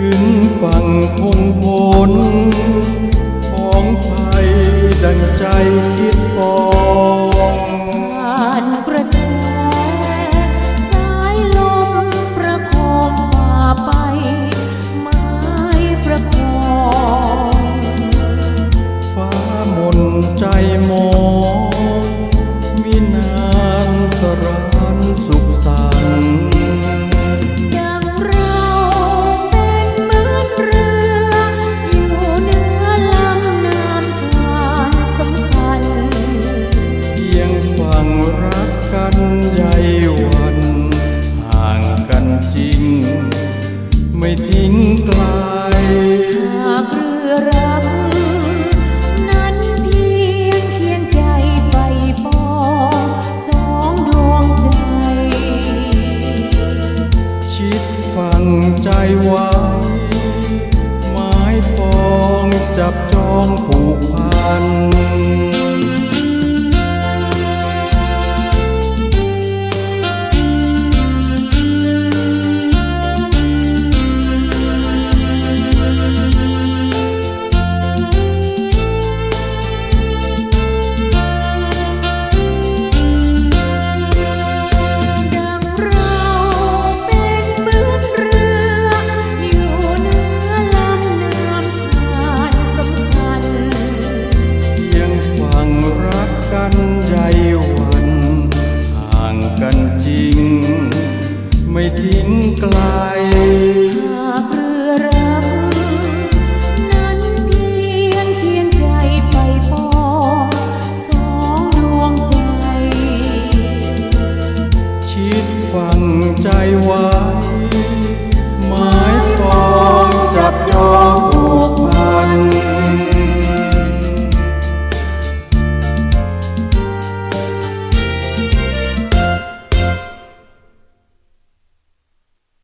ถึงฝั่งคงพ้น ใยวันห่างกันจริง ไม่ทิ้งไกลหากเรือรันั้นเพียงเคียงใจไฟปอสองดวงใจ ชิดฝังใจไว้ไม้ปองจับจองผูกพัน ยิ้มไกล